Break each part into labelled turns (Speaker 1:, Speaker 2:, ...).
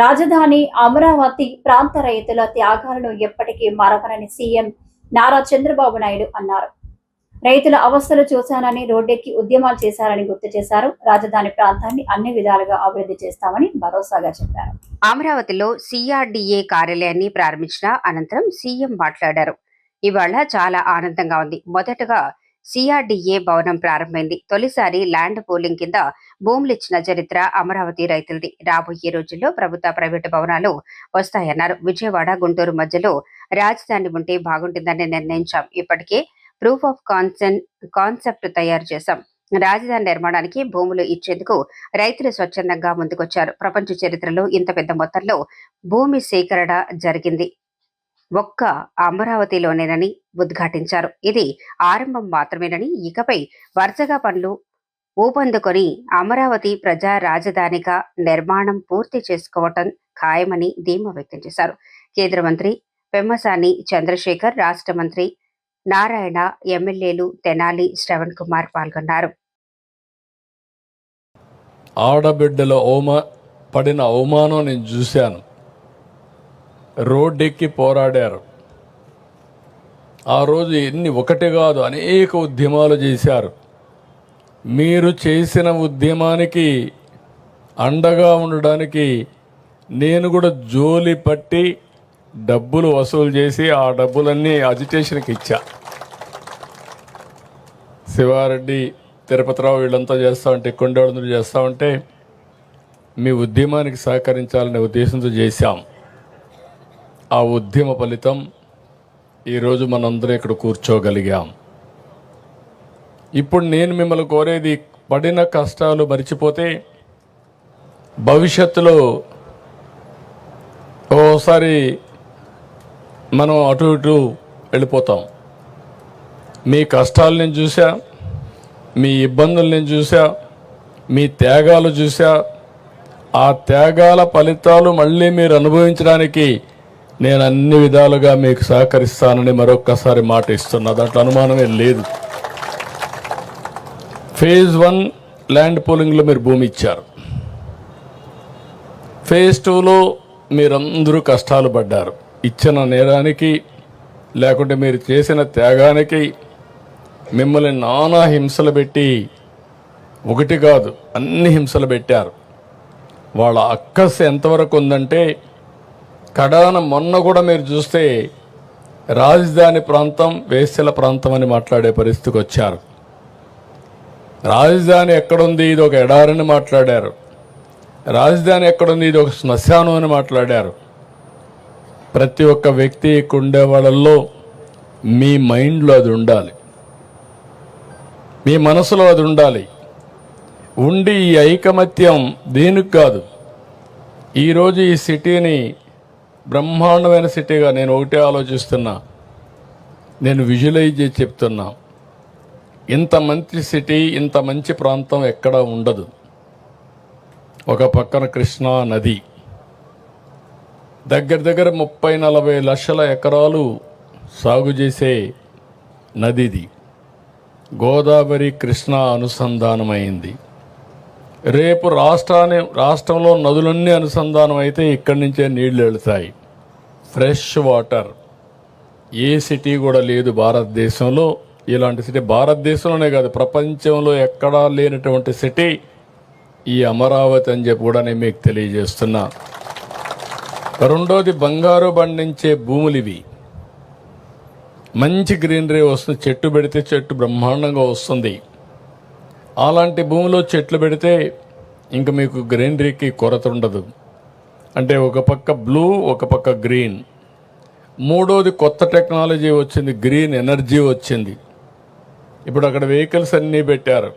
Speaker 1: రాజధాని అమరావతి ప్రాంత రైతుల త్యాగాలను ఎప్పటికీ మరవరని సీఎం నారా చంద్రబాబు నాయుడు అన్నారు. రైతుల అవస్థలు చూశానని రోడ్డెక్కి ఉద్యమాలు చేశారని గుర్తు చేశారు. రాజధాని ప్రాంతాన్ని అన్ని విధాలుగా అభివృద్ధి చేస్తామని భరోసాగా చెప్పారు.
Speaker 2: అమరావతిలో సిఆర్డిఏ కార్యాలయాన్ని ప్రారంభించిన అనంతరం సీఎం మాట్లాడారు. ఇవాళ చాలా ఆనందంగా ఉంది. మొదటగా సిఆర్డీఏ భవనం ప్రారంభమైంది. తొలిసారి ల్యాండ్ పూలింగ్ కింద భూములు ఇచ్చిన చరిత్ర అమరావతి రైతులది. రాబోయే రోజుల్లో ప్రభుత్వ ప్రైవేటు భవనాలు వస్తాయన్నారు. విజయవాడ గుంటూరు మధ్యలో రాజధాని ఉంటే బాగుంటుందని నిర్ణయించాం. ఇప్పటికే ప్రూఫ్ ఆఫ్ కాన్సెన్ కాన్సెప్ట్ తయారు చేశాం. రాజధాని నిర్మాణానికి భూములు ఇచ్చేందుకు రైతులు స్వచ్ఛందంగా ముందుకొచ్చారు. ప్రపంచ చరిత్రలో ఇంత పెద్ద మొత్తంలో భూమి సేకరణ జరిగింది. ఒక్క అమరావతిలోనేనని ఉద్ఘాటించారు. ఇది ఆరంభం మాత్రమేనని ఇకపై వరుసగా పనులు ఊపందుకొని అమరావతి ప్రజా రాజధానిగా నిర్మాణం పూర్తి చేసుకోవటం ఖాయమని ధీమా వ్యక్తం చేశారు. కేంద్ర మంత్రి పెమ్మసాని చంద్రశేఖర్ రాష్ట్ర మంత్రి నారాయణ ఎమ్మెల్యేలు తెనాలి శ్రవణ్ కుమార్ పాల్గొన్నారు.
Speaker 3: ఆడబిడ్డల ఓమ పడిన అవమానం నేను చూశాను. రోడ్డెక్కి పోరాడారు. ఆ రోజు ఎన్ని ఒకటి కాదు అనేక ఉద్యమాలు చేశారు. మీరు చేసిన ఉద్యమానికి అండగా ఉండడానికి నేను కూడా జోలి పట్టి డబ్బులు వసూలు చేసి ఆ డబ్బులన్నీ అజిటేషన్కి ఇచ్చా. శివారెడ్డి తిరుపతిరావు వీళ్ళంతా చేస్తా ఉంటే కొండవాళ్ళందరూ చేస్తా ఉంటే మీ ఉద్యమానికి సహకరించాలనే ఉద్దేశంతో చేశాం. ఆ ఉద్యమ ఫలితం ఈరోజు మనందరూ ఇక్కడ కూర్చోగలిగాం. ఇప్పుడు నేను మిమ్మల్ని కోరేది పడిన కష్టాలు మర్చిపోతే భవిష్యత్తులో ఓసారి మనం అటు ఇటు వెళ్ళిపోతాం. మీ కష్టాలు నేను చూసా మీ ఇబ్బందులు నేను చూసా మీ త్యాగాలు చూసా ఆ త్యాగాల ఫలితాలు మళ్ళీ మీరు అనుభవించడానికి నేను అన్ని విధాలుగా మీకు సహకరిస్తానని మరొక్కసారి మాట ఇస్తున్నా. దాంట్లో అనుమానమే లేదు. ఫేజ్ వన్ ల్యాండ్ పూలింగ్లో మీరు భూమి ఇచ్చారు. ఫేజ్ టూలో మీరందరూ కష్టాలు పడ్డారు. ఇచ్చిన నేరానికి లేకుంటే మీరు చేసిన త్యాగానికి మిమ్మల్ని నానా హింసలు పెట్టి ఒకటి కాదు అన్ని హింసలు పెట్టారు. వాళ్ళ అక్కస్ ఎంతవరకు ఉందంటే కడాన మొన్న కూడా మీరు చూస్తే రాజధాని ప్రాంతం వేసెల ప్రాంతం అని మాట్లాడే పరిస్థితికి వచ్చారు. రాజధాని ఎక్కడుంది? ఇది ఒక ఎడారని మాట్లాడారు. రాజధాని ఎక్కడుంది? ఇది ఒక శ్మశానం అని మాట్లాడారు. ప్రతి ఒక్క వ్యక్తి ఉండే వాళ్ళల్లో మీ మైండ్లో అది ఉండాలి. మీ మనసులో అది ఉండాలి. ఉండి ఈ ఐకమత్యం దేనికి కాదు? ఈరోజు ఈ సిటీని బ్రహ్మాండమైన సిటీగా నేను ఒకటే ఆలోచిస్తున్నా. నేను విజువలైజ్ చేసి చెప్తున్నా. ఇంత మంచి సిటీ ఇంత మంచి ప్రాంతం ఎక్కడ ఉండదు. ఒక పక్కన కృష్ణా నది. దగ్గర దగ్గర ముప్పై నలభై లక్షల ఎకరాలు సాగు చేసే నదిది. గోదావరి కృష్ణ అనుసంధానమైంది. రేపు రాష్ట్రాన్ని రాష్ట్రంలో నదులన్నీ అనుసంధానం అయితే ఇక్కడి నుంచే నీళ్ళు వెళుతాయి. Fresh water. ఏ సిటీ కూడా లేదు భారతదేశంలో. ఇలాంటి సిటీ భారతదేశంలోనే కాదు ప్రపంచంలో ఎక్కడా లేనటువంటి సిటీ ఈ అమరావతి అని చెప్పి కూడా నేను మీకు తెలియజేస్తున్నా. రెండోది బంగారు పండించే భూములు ఇవి. మంచి గ్రీనరీ వస్తుంది చెట్టు పెడితే చెట్టు బ్రహ్మాండంగా వస్తుంది. అలాంటి భూమిలో చెట్లు పెడితే ఇంక మీకు గ్రీనరీకి కొరత ఉండదు. అంటే ఒక పక్క బ్లూ ఒక పక్క గ్రీన్ మూడోది కొత్త టెక్నాలజీ వచ్చింది గ్రీన్ ఎనర్జీ వచ్చింది. ఇప్పుడు అక్కడ వెహికల్స్ అన్నీ పెట్టారు.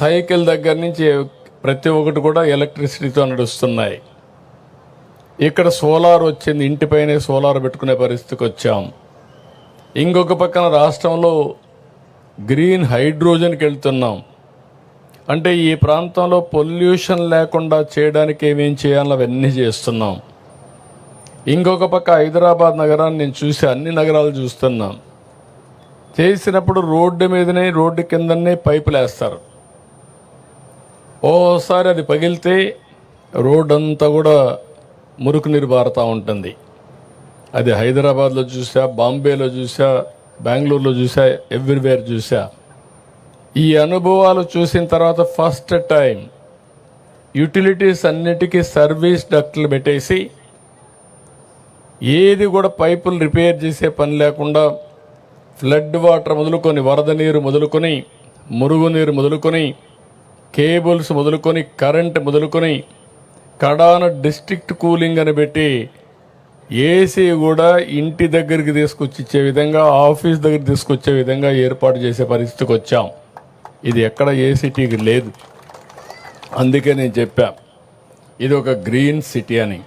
Speaker 3: సైకిల్ దగ్గర నుంచి ప్రతి ఒక్కటి కూడా ఎలక్ట్రిసిటీతో నడుస్తున్నాయి. ఇక్కడ సోలార్ వచ్చింది ఇంటిపైనే సోలార్ పెట్టుకునే పరిస్థితికి వచ్చాం. ఇంకొక పక్కన రాష్ట్రంలో గ్రీన్ హైడ్రోజన్కి వెళ్తున్నాం. అంటే ఈ ప్రాంతంలో పొల్యూషన్ లేకుండా చేయడానికి ఏమేం చేయాలో అవన్నీ చేస్తున్నాం. ఇంకొక పక్క హైదరాబాద్ నగరాన్ని నేను చూసి అన్ని నగరాలు చూస్తున్నాం. చేసినప్పుడు రోడ్డు మీదనే రోడ్డు కిందనే పైపులు వేస్తారు ఓసారి అది పగిలితే రోడ్ అంతా కూడా మురుకు నీరు బారుతూ ఉంటుంది. అది హైదరాబాద్లో చూసా బాంబేలో చూసా బెంగళూరులో చూసా ఎవ్రీవేర్ చూసా. ఈ అనుభవాలు చూసిన తర్వాత ఫస్ట్ టైం యూటిలిటీస్ అన్నిటికీ సర్వీస్ డక్ట్లు పెట్టేసి ఏది కూడా పైపులు రిపేర్ చేసే పని లేకుండా ఫ్లడ్ వాటర్ మొదలుకొని వరద నీరు మొదలుకొని మురుగునీరు మొదలుకొని కేబుల్స్ మొదలుకొని కరెంట్ మొదలుకొని కడాన డిస్ట్రిక్ట్ కూలింగ్ అని పెట్టి ఏసీ కూడా ఇంటి దగ్గరికి తీసుకొచ్చి ఇచ్చే విధంగా ఆఫీస్ దగ్గర తీసుకొచ్చే విధంగా ఏర్పాటు చేసే పరిస్థితికి వచ్చాం. ఇది ఎక్కడ ఏ సిటీకి లేదు. అందుకే నేను చెప్పా ఇది ఒక గ్రీన్ సిటీ అని.